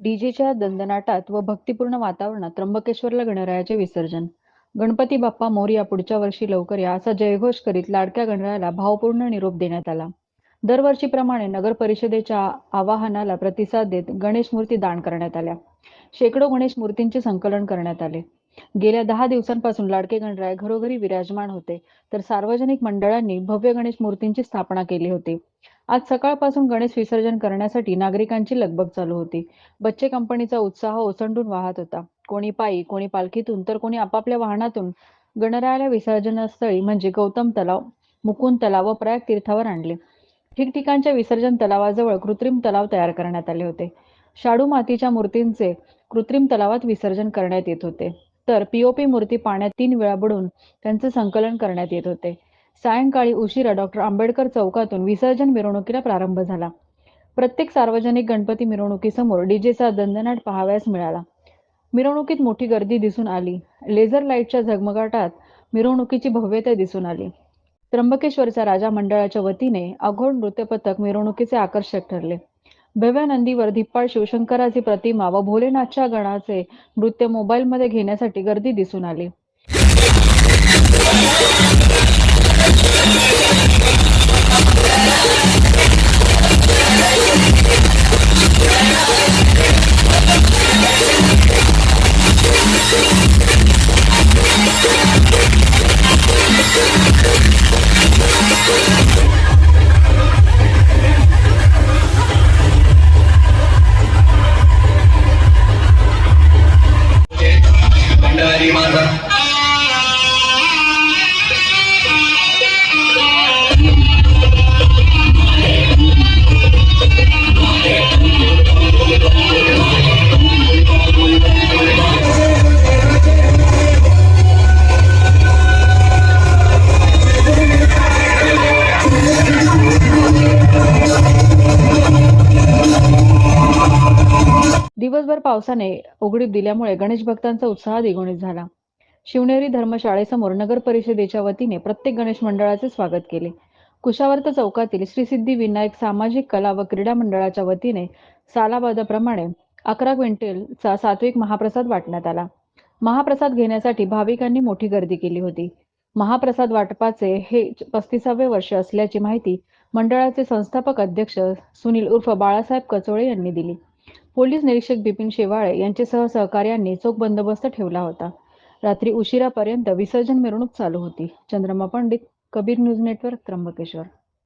डीजेच्या दणदणाटात व भक्तिपूर्ण वातावरणात त्र्यंबकेश्वरला गणरायाचे विसर्जन. गणपती बाप्पा मोर्या पुढच्या वर्षी लवकर या असा जयघोष करीत लाडक्या गणरायाला भावपूर्ण निरोप देण्यात आला. दरवर्षीप्रमाणे नगर परिषदेच्या आवाहनाला प्रतिसाद देत गणेश मूर्ती दान करण्यात आल्या. शेकडो गणेश मूर्तींचे संकलन करण्यात आले. गेल्या दहा दिवसांपासून लाडके गणराय घरोघरी विराजमान होते. तर सार्वजनिक मंडळांनी भव्य गणेश मूर्तींची स्थापना केली होती. आज सकाळपासून गणेश विसर्जन करण्यासाठी नागरिकांची लगबग चालू होती. बच्चे कंपनीचा उत्साह ओसंडून वाहत होता. कोणी पायी कोणी पालखीतून तर कोणी आपापल्या वाहनातून गणरायाला विसर्जनस्थळी म्हणजे गौतम तलाव मुकुंद तलाव व प्रयाग तीर्थावर आणले. ठिकठिकाणच्या विसर्जन तलावाजवळ कृत्रिम तलाव तयार करण्यात आले होते. शाडू मातीच्या मूर्तींचे कृत्रिम तलावात विसर्जन करण्यात येत होते. तर पीओपी मूर्ती पाण्यात तीन वेळा बुडून त्यांचे संकलन करण्यात येत होते. सायंकाळी उशिरा डॉक्टर आंबेडकर चौकातून विसर्जन मिरवणुकीला प्रारंभ झाला. प्रत्येक सार्वजनिक गणपती मिरवणुकीसमोर डीजेचा दणदणाट पाहावयास मिळाला. मिरवणुकीत मोठी गर्दी दिसून आली. लेझर लाईटच्या झगमगाटात मिरवणुकीची भव्यता दिसून आली. त्र्यंबकेश्वरच्या राजा मंडळाच्या वतीने अघोड नृत्य पथक मिरवणुकीचे आकर्षक ठरले. भव्य नंदीवर वर्धिप्पाळ शिवशंकराची प्रतिमा व भोलेनाथच्या गणाचे नृत्य मोबाईलमध्ये घेण्यासाठी गर्दी दिसून आली. दिवसभर पावसाने उघडीप दिल्यामुळे गणेश भक्तांचा उत्साह द्विगुणित झाला. शिवनेरी धर्मशाळेसमोर नगर परिषदेच्या वतीने प्रत्येक गणेश मंडळाचे स्वागत केले. कुशावर्त चौकातील श्री सिद्धी विनायक सामाजिक कला व क्रीडा मंडळाच्या वतीने सालाबादाप्रमाणे अकरा क्विंटलचा सात्विक महाप्रसाद वाटण्यात आला. महाप्रसाद घेण्यासाठी भाविकांनी मोठी गर्दी केली होती. महाप्रसाद वाटपाचे हे पस्तीसावे वर्ष असल्याची माहिती मंडळाचे संस्थापक अध्यक्ष सुनील उर्फ बाळासाहेब कचोळे यांनी दिली. पोलीस निरीक्षक बिपिन शेवाळे यांच्यासह सहकार्यांनी चोख बंदोबस्त ठेवला होता. रात्री उशिरापर्यंत विसर्जन मिरवणूक चालू होती. Chandrama Pandit Kabir news network Trimbakeshwar.